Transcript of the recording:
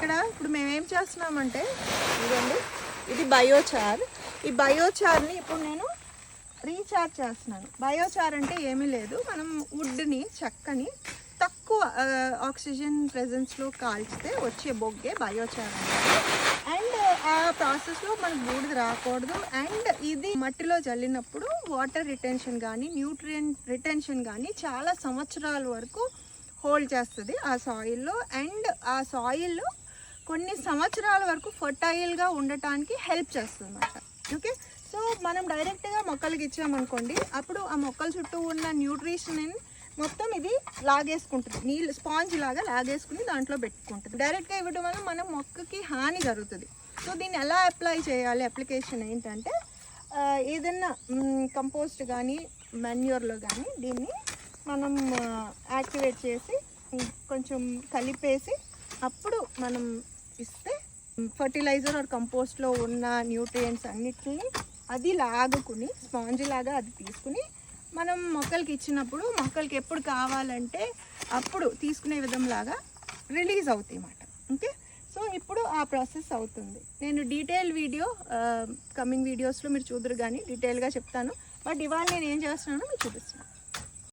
ఇక్కడ ఇప్పుడు మేము ఏం చేస్తున్నామంటే ఇదండి ఇది బయోచార్. ఈ బయోచార్ని ఇప్పుడు నేను రీఛార్జ్ చేస్తున్నాను. బయోచార్ అంటే ఏమీ లేదు. మనం వుడ్ని చెక్కని తక్కువ ఆక్సిజన్ ప్రెజెన్స్లో కాల్చితే వచ్చే బొగ్గే బయోచార్ అండ్ ఆ ప్రాసెస్లో మనకు బూడిద రాకూడదు. అండ్ ఇది మట్టిలో జల్లినప్పుడు వాటర్ రిటెన్షన్ కానీ న్యూట్రియన్ రిటెన్షన్ కానీ చాలా సంవత్సరాల వరకు హోల్డ్ చేస్తుంది ఆ సాయిల్లో. అండ్ ఆ సాయిల్లో కొన్ని సంవత్సరాల వరకు ఫర్టైల్గా ఉండటానికి హెల్ప్ చేస్తుంది అనమాట ఓకే సో మనం డైరెక్ట్గా మొక్కలకి ఇచ్చామనుకోండి అప్పుడు ఆ మొక్కల చుట్టూ ఉన్న న్యూట్రిషన్ మొత్తం ఇది లాగేసుకుంటుంది. నీళ్ళు స్పాంజ్ లాగా లాగేసుకుని దాంట్లో పెట్టుకుంటుంది. డైరెక్ట్గా ఇవ్వడం వల్ల మన మొక్కకి హాని జరుగుతుంది. సో దీన్ని ఎలా అప్లై చేయాలి? అప్లికేషన్ ఏంటంటే ఏదన్నా కంపోస్ట్ కానీ మెన్యూర్లో కానీ దీన్ని మనం యాక్టివేట్ చేసి కొంచెం కలిపేసి అప్పుడు మనం ఇస్తే ఫర్టిలైజర్ ఆర్ కంపోస్ట్లో ఉన్న న్యూట్రియంట్స్ అన్నిటిని అది లాగుకుని స్పాంజ్ లాగా అది తీసుకుని మనం మొక్కలకి ఇచ్చినప్పుడు మొక్కలకి ఎప్పుడు కావాలంటే అప్పుడు తీసుకునే విధంలాగా రిలీజ్ అవుతాయి అన్నమాట. ఓకే సో ఇప్పుడు ఆ ప్రాసెస్ అవుతుంది. నేను డీటెయిల్ వీడియో కమింగ్ వీడియోస్లో మీరు చూద్దరు కానీ డీటెయిల్గా చెప్తాను. బట్ ఇవాళ నేను ఏం చేస్తున్నానో మీకు చూపిస్తున్నాను.